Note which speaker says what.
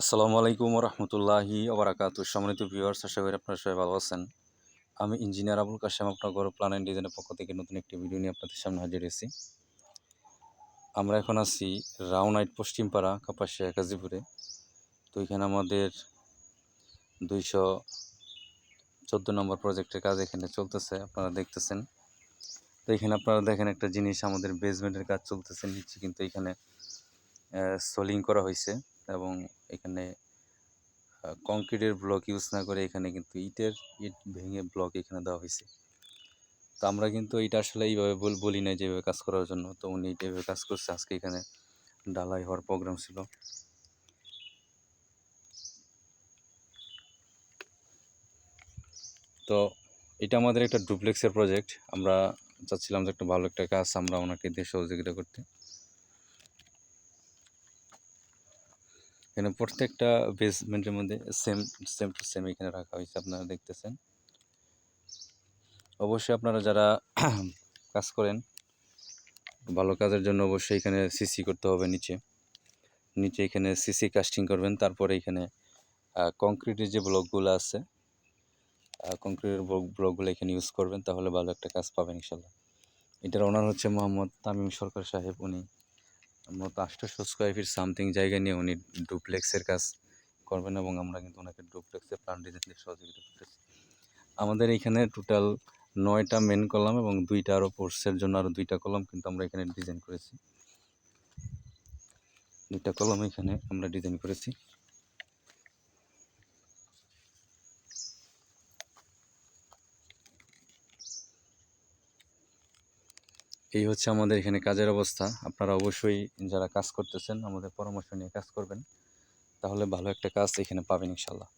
Speaker 1: আসসালামু আলাইকুম রহমতুল্লাহি ওবরাকাত সম্মানিত ভিউয়ার্স আশা করি আপনারা সবাই ভালো আছেন। আমি ইঞ্জিনিয়ার আবুল কাশেম, আপনার গৌরব প্ল্যান অ্যান্ড ডিজাইনের পক্ষ থেকে নতুন একটি ভিডিও নিয়ে আপনাদের সামনে হাজির হয়েছি। আমরা এখন আছি রাউনাইট পশ্চিমপাড়া, কাপাসিয়া, গাজীপুরে। তো এখানে আমাদের দুইশো চোদ্দ নম্বর প্রজেক্টের কাজ এখানে চলতেছে, আপনারা দেখতেছেন। তো এখানে আপনারা দেখেন একটা জিনিস, আমাদের বেসমেন্টের কাজ চলতেছে নিচে, কিন্তু এখানে সোলিং করা হয়েছে। এবং এখানে কংক্রিটের ব্লক ইউজ না করে এখানে কিন্তু ইটের ইট ভেঙে ব্লক এখানে দেওয়া হয়েছে। তো আমরা কিন্তু এটা আসলে এইভাবে বল, বলি না যেভাবে কাজ করার জন্য। তো উনি এইভাবে কাজ করছে। আজকে এখানে ডালাই হওয়ার প্রোগ্রাম ছিল। তো এটা আমাদের একটা ডুপ্লেক্সের প্রজেক্ট আমরা চাচ্ছিলাম যে একটা ভালো একটা কাজ, আমরা ওনাকে দিয়ে সহযোগিতা করতে। এখানে প্রত্যেকটা বেসমেন্টের মধ্যে সেম সেম টু সেম এখানে রাখা হয়েছে, আপনারা দেখতেছেন। অবশ্যই আপনারা যারা কাজ করেন, ভালো কাজের জন্য অবশ্যই এখানে সিসি করতে হবে নিচে। নিচে এখানে সিসি কাস্টিং করবেন, তারপরে এখানে কংক্রিটের যে ব্লকগুলো আছে কংক্রিটের ব্লকগুলো এখানে ইউজ করবেন, তাহলে ভালো একটা কাজ পাবেন ইনশাল্লাহ। এটার ওনার হচ্ছে মোহাম্মদ তামিম সরকার সাহেব, উনি মূলত আটশোশো স্কোয়ার ফিট সামথিং জায়গা নিয়ে উনি ডুপ্লেক্সের কাজ করবেন এবং আমরা কিন্তু ওনাকে ডুপ্লেক্সের প্ল্যান ডিজাইন সহযোগিতা করতেছি। আমাদের এখানে টোটাল নয়টা মেন কলাম এবং দুইটা আরও পোর্সের জন্য আরও দুইটা কলম কিন্তু আমরা এখানে ডিজাইন করেছি। দুইটা কলম এখানে আমরা ডিজাইন করেছি। এই হচ্ছে আমাদের এখানে কাজের অবস্থা। আপনারা অবশ্যই যারা কাজ করতেছেন, আমাদের পরামর্শ নিয়ে কাজ করবেন। তাহলে ভালো একটা কাজ এখানে পাবেন ইনশাল্লাহ।